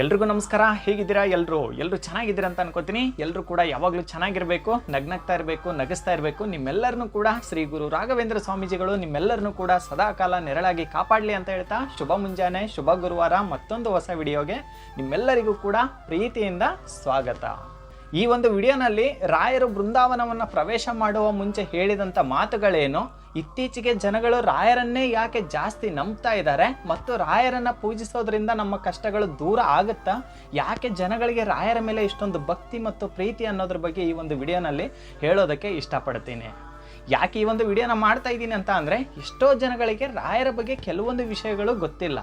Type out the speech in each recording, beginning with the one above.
ಎಲ್ರಿಗೂ ನಮಸ್ಕಾರ. ಹೇಗಿದ್ದೀರಾ ಎಲ್ಲರೂ ಎಲ್ಲರೂ ಚೆನ್ನಾಗಿದ್ದೀರಾ ಅಂತ ಅನ್ಕೋತೀನಿ. ಎಲ್ಲರೂ ಕೂಡ ಯಾವಾಗಲೂ ಚೆನ್ನಾಗಿರಬೇಕು, ನಗ್ನಗ್ತಾ ಇರಬೇಕು, ನಗಿಸ್ತಾ ಇರಬೇಕು. ನಿಮ್ಮೆಲ್ಲರನ್ನೂ ಕೂಡ ಶ್ರೀ ಗುರು ರಾಘವೇಂದ್ರ ಸ್ವಾಮೀಜಿಗಳು ನಿಮ್ಮೆಲ್ಲರನ್ನೂ ಕೂಡ ಸದಾ ಕಾಲ ನೆರಳಾಗಿ ಕಾಪಾಡಲಿ ಅಂತ ಹೇಳ್ತಾ ಶುಭ ಮುಂಜಾನೆ, ಶುಭ ಗುರುವಾರ ಮತ್ತೊಂದು ಹೊಸ ವಿಡಿಯೋಗೆ ನಿಮ್ಮೆಲ್ಲರಿಗೂ ಕೂಡ ಪ್ರೀತಿಯಿಂದ ಸ್ವಾಗತ. ಈ ಒಂದು ವಿಡಿಯೋನಲ್ಲಿ ರಾಯರು ಬೃಂದಾವನವನ್ನು ಪ್ರವೇಶ ಮಾಡುವ ಮುಂಚೆ ಹೇಳಿದಂಥ ಮಾತುಗಳೇನು? ಇತ್ತೀಚೆಗೆ ಜನಗಳು ರಾಯರನ್ನೇ ಯಾಕೆ ಜಾಸ್ತಿ ನಂಬ್ತಾ ಇದ್ದಾರೆ? ಮತ್ತು ರಾಯರನ್ನು ಪೂಜಿಸೋದ್ರಿಂದ ನಮ್ಮ ಕಷ್ಟಗಳು ದೂರ ಆಗುತ್ತಾ? ಯಾಕೆ ಜನಗಳಿಗೆ ರಾಯರ ಮೇಲೆ ಇಷ್ಟೊಂದು ಭಕ್ತಿ ಮತ್ತು ಪ್ರೀತಿ ಅನ್ನೋದ್ರ ಬಗ್ಗೆ ಈ ಒಂದು ವಿಡಿಯೋನಲ್ಲಿ ಹೇಳೋದಕ್ಕೆ ಇಷ್ಟಪಡ್ತೀನಿ. ಯಾಕೆ ಈ ಒಂದು ವಿಡಿಯೋನ ಮಾಡ್ತಾ ಇದ್ದೀನಿ ಅಂತ ಅಂದರೆ ಎಷ್ಟೋ ಜನಗಳಿಗೆ ರಾಯರ ಬಗ್ಗೆ ಕೆಲವೊಂದು ವಿಷಯಗಳು ಗೊತ್ತಿಲ್ಲ.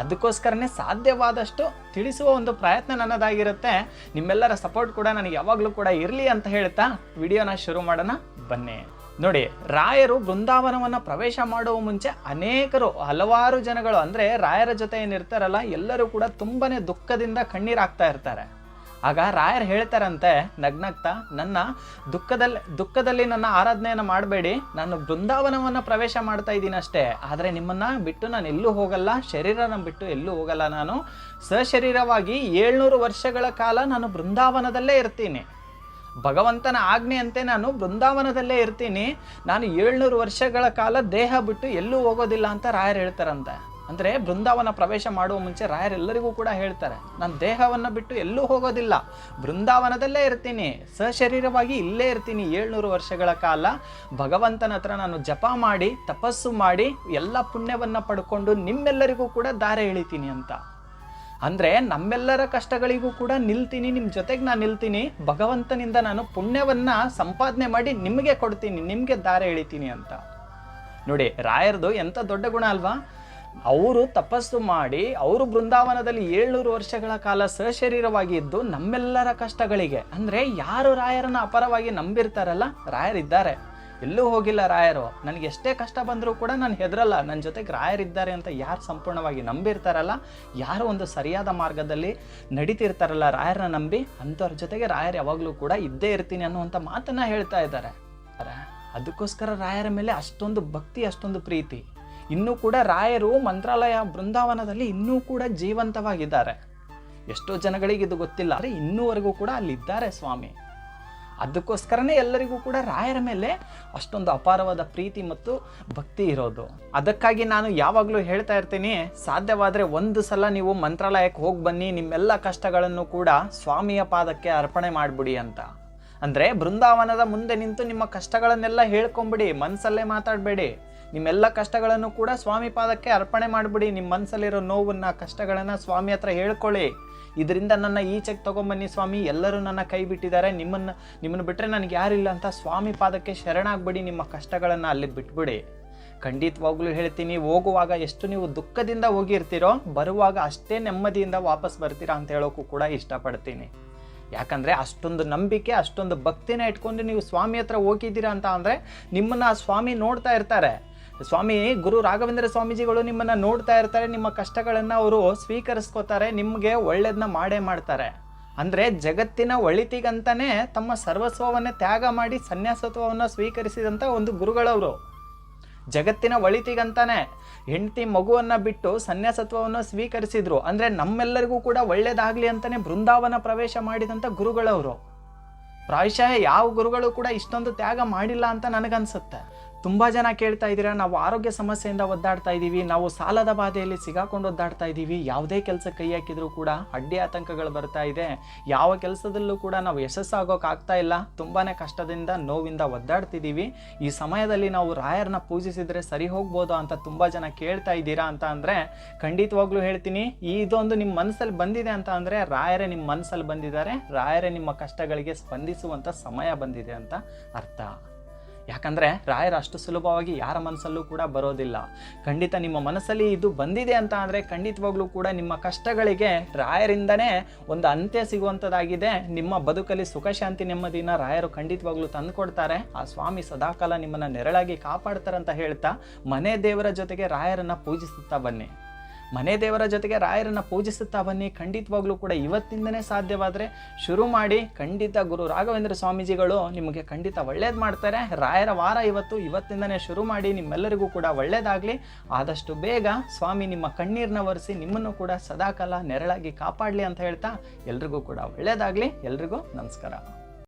ಅದಕ್ಕೋಸ್ಕರನೇ ಸಾಧ್ಯವಾದಷ್ಟು ತಿಳಿಸುವ ಒಂದು ಪ್ರಯತ್ನ ನನ್ನದಾಗಿರುತ್ತೆ. ನಿಮ್ಮೆಲ್ಲರ ಸಪೋರ್ಟ್ ಕೂಡ ನನಗೆ ಯಾವಾಗಲೂ ಕೂಡ ಇರಲಿ ಅಂತ ಹೇಳ್ತಾ ವಿಡಿಯೋನ ಶುರು ಮಾಡೋಣ, ಬನ್ನಿ. ನೋಡಿ, ರಾಯರು ಬೃಂದಾವನವನ್ನು ಪ್ರವೇಶ ಮಾಡುವ ಮುಂಚೆ ಅನೇಕರು, ಹಲವಾರು ಜನಗಳು, ಅಂದರೆ ರಾಯರ ಜೊತೆ ಏನಿರ್ತಾರಲ್ಲ, ಎಲ್ಲರೂ ಕೂಡ ತುಂಬನೇ ದುಃಖದಿಂದ ಕಣ್ಣೀರಾಗ್ತಾ ಇರ್ತಾರೆ. ಆಗ ರಾಯರು ಹೇಳ್ತಾರಂತೆ, ನಗ್ನಗ್ತಾ, ನನ್ನ ದುಃಖದಲ್ಲಿ ದುಃಖದಲ್ಲಿ ನನ್ನ ಆರಾಧನೆಯನ್ನು ಮಾಡಬೇಡಿ. ನಾನು ಬೃಂದಾವನವನ್ನು ಪ್ರವೇಶ ಮಾಡ್ತಾ ಇದ್ದೀನಿ ಅಷ್ಟೇ. ಆದರೆ ನಿಮ್ಮನ್ನ ಬಿಟ್ಟು ನಾನು ಎಲ್ಲೂ ಹೋಗಲ್ಲ. ಶರೀರನ ಬಿಟ್ಟು ಎಲ್ಲೂ ಹೋಗಲ್ಲ ನಾನು. ಸಶರೀರವಾಗಿ ಏಳ್ನೂರು ವರ್ಷಗಳ ಕಾಲ ನಾನು ಬೃಂದಾವನದಲ್ಲೇ ಇರ್ತೀನಿ. ಭಗವಂತನ ಆಜ್ಞೆಯಂತೆ ನಾನು ಬೃಂದಾವನದಲ್ಲೇ ಇರ್ತೀನಿ. ನಾನು ಏಳ್ನೂರು ವರ್ಷಗಳ ಕಾಲ ದೇಹ ಬಿಟ್ಟು ಎಲ್ಲೂ ಹೋಗೋದಿಲ್ಲ ಅಂತ ರಾಯರು ಹೇಳ್ತಾರಂತೆ. ಅಂದರೆ ಬೃಂದಾವನ ಪ್ರವೇಶ ಮಾಡುವ ಮುಂಚೆ ರಾಯರೆಲ್ಲರಿಗೂ ಕೂಡ ಹೇಳ್ತಾರೆ, ನಾನು ದೇಹವನ್ನು ಬಿಟ್ಟು ಎಲ್ಲೂ ಹೋಗೋದಿಲ್ಲ. ಬೃಂದಾವನದಲ್ಲೇ ಇರ್ತೀನಿ. ಸಶರೀರವಾಗಿ ಇಲ್ಲೇ ಇರ್ತೀನಿ. ಏಳ್ನೂರು ವರ್ಷಗಳ ಕಾಲ ಭಗವಂತನ ಹತ್ರ ನಾನು ಜಪ ಮಾಡಿ, ತಪಸ್ಸು ಮಾಡಿ, ಎಲ್ಲ ಪುಣ್ಯವನ್ನು ಪಡ್ಕೊಂಡು ನಿಮ್ಮೆಲ್ಲರಿಗೂ ಕೂಡ ದಾರೆ ಎಳಿತೀನಿ ಅಂತ. ಅಂದರೆ ನಮ್ಮೆಲ್ಲರ ಕಷ್ಟಗಳಿಗೂ ಕೂಡ ನಿಲ್ತೀನಿ ನಿಮ್ಮ ಜೊತೆಗೆ ನಾನು ನಿಲ್ತೀನಿ. ಭಗವಂತನಿಂದ ನಾನು ಪುಣ್ಯವನ್ನ ಸಂಪಾದನೆ ಮಾಡಿ ನಿಮಗೆ ಕೊಡ್ತೀನಿ, ನಿಮಗೆ ದಾರೆ ಎಳಿತೀನಿ ಅಂತ. ನೋಡಿ, ರಾಯರ್ದು ಎಂಥ ದೊಡ್ಡ ಗುಣ ಅಲ್ವಾ? ಅವರು ತಪಸ್ಸು ಮಾಡಿ ಅವರು ಬೃಂದಾವನದಲ್ಲಿ ಏಳ್ನೂರು ವರ್ಷಗಳ ಕಾಲ ಸಶರೀರವಾಗಿ ಇದ್ದು ನಮ್ಮೆಲ್ಲರ ಕಷ್ಟಗಳಿಗೆ. ಅಂದರೆ ಯಾರು ರಾಯರನ್ನ ಅಪರವಾಗಿ ನಂಬಿರ್ತಾರಲ್ಲ? ರಾಯರಿದ್ದಾರೆ. ಎಲ್ಲೂ ಹೋಗಿಲ್ಲ ರಾಯರು. ನನಗೆ ಎಷ್ಟೇ ಕಷ್ಟ ಬಂದರೂ ಕೂಡ ನಾನು ಹೆದರಲ್ಲ. ನನ್ನ ಜೊತೆಗೆ ರಾಯರಿದ್ದಾರೆ ಅಂತ ಯಾರು ಸಂಪೂರ್ಣವಾಗಿ ನಂಬಿರ್ತಾರಲ್ಲ? ಯಾರು ಒಂದು ಸರಿಯಾದ ಮಾರ್ಗದಲ್ಲಿ ನಡೀತಿರ್ತಾರಲ್ಲ ರಾಯರನ್ನ ನಂಬಿ? ಅಂಥವ್ರ ಜೊತೆಗೆ ರಾಯರು ಯಾವಾಗಲೂ ಕೂಡ ಇದ್ದೇ ಇರ್ತೀನಿ ಅನ್ನುವಂಥ ಮಾತನ್ನ ಹೇಳ್ತಾ ಇದ್ದಾರೆ. ಅದಕ್ಕೋಸ್ಕರ ರಾಯರ ಮೇಲೆ ಅಷ್ಟೊಂದು ಭಕ್ತಿ, ಅಷ್ಟೊಂದು ಪ್ರೀತಿ. ಇನ್ನೂ ಕೂಡ ರಾಯರು ಮಂತ್ರಾಲಯ ಬೃಂದಾವನದಲ್ಲಿ ಇನ್ನೂ ಕೂಡ ಜೀವಂತವಾಗಿದ್ದಾರೆ. ಎಷ್ಟೋ ಜನಗಳಿಗೆ ಇದು ಗೊತ್ತಿಲ್ಲ, ಆದರೆ ಇನ್ನೂವರೆಗೂ ಕೂಡ ಅಲ್ಲಿದ್ದಾರೆ ಸ್ವಾಮಿ. ಅದಕ್ಕೋಸ್ಕರನೇ ಎಲ್ಲರಿಗೂ ಕೂಡ ರಾಯರ ಮೇಲೆ ಅಷ್ಟೊಂದು ಅಪಾರವಾದ ಪ್ರೀತಿ ಮತ್ತು ಭಕ್ತಿ ಇರೋದು. ಅದಕ್ಕಾಗಿ ನಾನು ಯಾವಾಗಲೂ ಹೇಳ್ತಾ ಇರ್ತೀನಿ, ಸಾಧ್ಯವಾದರೆ ಒಂದು ಸಲ ನೀವು ಮಂತ್ರಾಲಯಕ್ಕೆ ಹೋಗಿ ಬನ್ನಿ, ನಿಮ್ಮೆಲ್ಲ ಕಷ್ಟಗಳನ್ನು ಕೂಡ ಸ್ವಾಮಿಯ ಪಾದಕ್ಕೆ ಅರ್ಪಣೆ ಮಾಡಿಬಿಡಿ ಅಂತ. ಅಂದರೆ ಬೃಂದಾವನದ ಮುಂದೆ ನಿಂತು ನಿಮ್ಮ ಕಷ್ಟಗಳನ್ನೆಲ್ಲ ಹೇಳ್ಕೊಂಬಿಡಿ ಮನಸ್ಸಲ್ಲೇ ಮಾತಾಡಬೇಡಿ. ನಿಮ್ಮೆಲ್ಲ ಕಷ್ಟಗಳನ್ನು ಕೂಡ ಸ್ವಾಮಿ ಪಾದಕ್ಕೆ ಅರ್ಪಣೆ ಮಾಡಿಬಿಡಿ. ನಿಮ್ಮ ಮನಸ್ಸಲ್ಲಿರೋ ನೋವನ್ನು, ಕಷ್ಟಗಳನ್ನು ಸ್ವಾಮಿ ಹತ್ರ ಹೇಳ್ಕೊಳ್ಳಿ. ಇದರಿಂದ ನನ್ನ ಈಚೆಗೆ ತೊಗೊಂಬನ್ನಿ ಸ್ವಾಮಿ. ಎಲ್ಲರೂ ನನ್ನ ಕೈ ಬಿಟ್ಟಿದ್ದಾರೆ. ನಿಮ್ಮನ್ನು ನಿಮ್ಮನ್ನು ಬಿಟ್ಟರೆ ನನಗೆ ಯಾರಿಲ್ಲ ಅಂತ ಸ್ವಾಮಿ ಪಾದಕ್ಕೆ ಶರಣಾಗ್ಬಿಡಿ. ನಿಮ್ಮ ಕಷ್ಟಗಳನ್ನು ಅಲ್ಲಿ ಬಿಟ್ಬಿಡಿ. ಖಂಡಿತವಾಗ್ಲೂ ಹೇಳ್ತೀನಿ, ಹೋಗುವಾಗ ಎಷ್ಟು ನೀವು ದುಃಖದಿಂದ ಹೋಗಿರ್ತೀರೋ, ಬರುವಾಗ ಅಷ್ಟೇ ನೆಮ್ಮದಿಯಿಂದ ವಾಪಸ್ ಬರ್ತೀರಾ ಅಂತ ಹೇಳೋಕ್ಕೂ ಕೂಡ ಇಷ್ಟಪಡ್ತೀನಿ. ಯಾಕಂದರೆ ಅಷ್ಟೊಂದು ನಂಬಿಕೆ, ಅಷ್ಟೊಂದು ಭಕ್ತಿನ ಇಟ್ಕೊಂಡು ನೀವು ಸ್ವಾಮಿ ಹತ್ರ ಹೋಗಿದ್ದೀರಾ ಅಂತ ಅಂದರೆ ನಿಮ್ಮನ್ನು ಆ ಸ್ವಾಮಿ ನೋಡ್ತಾ ಇರ್ತಾರೆ. ಸ್ವಾಮಿ, ಗುರು ರಾಘವೇಂದ್ರ ಸ್ವಾಮೀಜಿಗಳು ನಿಮ್ಮನ್ನು ನೋಡ್ತಾ ಇರ್ತಾರೆ, ನಿಮ್ಮ ಕಷ್ಟಗಳನ್ನು ಅವರು ಸ್ವೀಕರಿಸ್ಕೋತಾರೆ, ನಿಮಗೆ ಒಳ್ಳೇದನ್ನ ಮಾಡೇ ಮಾಡ್ತಾರೆ. ಅಂದರೆ ಜಗತ್ತಿನ ಒಳಿತಿಗಂತಾನೆ ತಮ್ಮ ಸರ್ವಸ್ವವನ್ನೇ ತ್ಯಾಗ ಮಾಡಿ ಸನ್ಯಾಸತ್ವವನ್ನು ಸ್ವೀಕರಿಸಿದಂಥ ಒಂದು ಗುರುಗಳವರು. ಜಗತ್ತಿನ ಒಳಿತಿಗಂತಾನೆ ಹೆಂಡತಿ ಮಗುವನ್ನು ಬಿಟ್ಟು ಸನ್ಯಾಸತ್ವವನ್ನು ಸ್ವೀಕರಿಸಿದ್ರು. ಅಂದರೆ ನಮ್ಮೆಲ್ಲರಿಗೂ ಕೂಡ ಒಳ್ಳೇದಾಗಲಿ ಅಂತಲೇ ಬೃಂದಾವನ ಪ್ರವೇಶ ಮಾಡಿದಂಥ ಗುರುಗಳವರು. ಪ್ರಾಯಶಃ ಯಾವ ಗುರುಗಳು ಕೂಡ ಇಷ್ಟೊಂದು ತ್ಯಾಗ ಮಾಡಿಲ್ಲ ಅಂತ ನನಗನ್ಸುತ್ತೆ. ತುಂಬ ಜನ ಕೇಳ್ತಾ ಇದ್ದೀರಾ, ನಾವು ಆರೋಗ್ಯ ಸಮಸ್ಯೆಯಿಂದ ಒದ್ದಾಡ್ತಾ ಇದ್ದೀವಿ, ನಾವು ಸಾಲದ ಬಾಧೆಯಲ್ಲಿ ಸಿಗಾಕೊಂಡು ಒದ್ದಾಡ್ತಾ ಇದ್ದೀವಿ, ಯಾವುದೇ ಕೆಲಸ ಕೈ ಹಾಕಿದರೂ ಕೂಡ ಅಡ್ಡಿ ಆತಂಕಗಳು ಬರ್ತಾ ಇದೆ. ಯಾವ ಕೆಲಸದಲ್ಲೂ ಕೂಡ ನಾವು ಯಶಸ್ಸಾಗೋಕ್ಕಾಗ್ತಾ ಇಲ್ಲ. ತುಂಬಾ ಕಷ್ಟದಿಂದ, ನೋವಿಂದ ಒದ್ದಾಡ್ತಿದ್ದೀವಿ. ಈ ಸಮಯದಲ್ಲಿ ನಾವು ರಾಯರನ್ನ ಪೂಜಿಸಿದರೆ ಸರಿ ಹೋಗ್ಬೋದು ಅಂತ ತುಂಬ ಜನ ಕೇಳ್ತಾ ಇದ್ದೀರಾ ಅಂತ ಅಂದರೆ, ಖಂಡಿತವಾಗ್ಲೂ ಹೇಳ್ತೀನಿ. ಇದೊಂದು ನಿಮ್ಮ ಮನಸ್ಸಲ್ಲಿ ಬಂದಿದೆ ಅಂತ ಅಂದರೆ, ರಾಯರೇ ನಿಮ್ಮ ಮನಸ್ಸಲ್ಲಿ ಬಂದಿದ್ದಾರೆ. ರಾಯರೇ ನಿಮ್ಮ ಕಷ್ಟಗಳಿಗೆ ಸ್ಪಂದಿಸುವಂಥ ಸಮಯ ಬಂದಿದೆ ಅಂತ ಅರ್ಥ. ಯಾಕಂದರೆ ರಾಯರ ಅಷ್ಟು ಸುಲಭವಾಗಿ ಯಾರ ಮನಸ್ಸಲ್ಲೂ ಕೂಡ ಬರೋದಿಲ್ಲ. ಖಂಡಿತ ನಿಮ್ಮ ಮನಸ್ಸಲ್ಲಿ ಇದು ಬಂದಿದೆ ಅಂತ ಅಂದರೆ ಖಂಡಿತವಾಗ್ಲೂ ಕೂಡ ನಿಮ್ಮ ಕಷ್ಟಗಳಿಗೆ ರಾಯರಿಂದನೇ ಒಂದು ಅಂತ್ಯ ಸಿಗುವಂಥದ್ದಾಗಿದೆ ನಿಮ್ಮ ಬದುಕಲ್ಲಿ ಸುಖ, ಶಾಂತಿ, ನೆಮ್ಮದಿನ ರಾಯರು ಖಂಡಿತವಾಗ್ಲೂ ತಂದುಕೊಡ್ತಾರೆ. ಆ ಸ್ವಾಮಿ ಸದಾಕಾಲ ನಿಮ್ಮನ್ನು ನೆರಳಾಗಿ ಕಾಪಾಡ್ತಾರೆ ಅಂತ ಹೇಳ್ತಾ ಮನೆ ದೇವರ ಜೊತೆಗೆ ರಾಯರನ್ನು ಪೂಜಿಸುತ್ತಾ ಬನ್ನಿ. ಮನೆ ದೇವರ ಜೊತೆಗೆ ರಾಯರನ್ನ ಪೂಜಿಸುತ್ತಾ ಬನ್ನಿ. ಖಂಡಿತವಾಗ್ಲೂ ಕೂಡ ಇವತ್ತಿಂದನೇ ಸಾಧ್ಯವಾದರೆ ಶುರು ಮಾಡಿ ಖಂಡಿತ ಗುರು ರಾಘವೇಂದ್ರ ಸ್ವಾಮೀಜಿಗಳು ನಿಮಗೆ ಖಂಡಿತ ಒಳ್ಳೇದು ಮಾಡ್ತಾರೆ. ರಾಯರ ವಾರ ಇವತ್ತು, ಇವತ್ತಿಂದನೇ ಶುರು ಮಾಡಿ ನಿಮ್ಮೆಲ್ಲರಿಗೂ ಕೂಡ ಒಳ್ಳೇದಾಗಲಿ. ಆದಷ್ಟು ಬೇಗ ಸ್ವಾಮಿ ನಿಮ್ಮ ಕಣ್ಣೀರನ್ನ ಒರೆಸಿ ನಿಮ್ಮನ್ನು ಕೂಡ ಸದಾಕಾಲ ನೆರಳಾಗಿ ಕಾಪಾಡಲಿ ಅಂತ ಹೇಳ್ತಾ ಎಲ್ರಿಗೂ ಕೂಡ ಒಳ್ಳೇದಾಗಲಿ. ಎಲ್ರಿಗೂ ನಮಸ್ಕಾರ.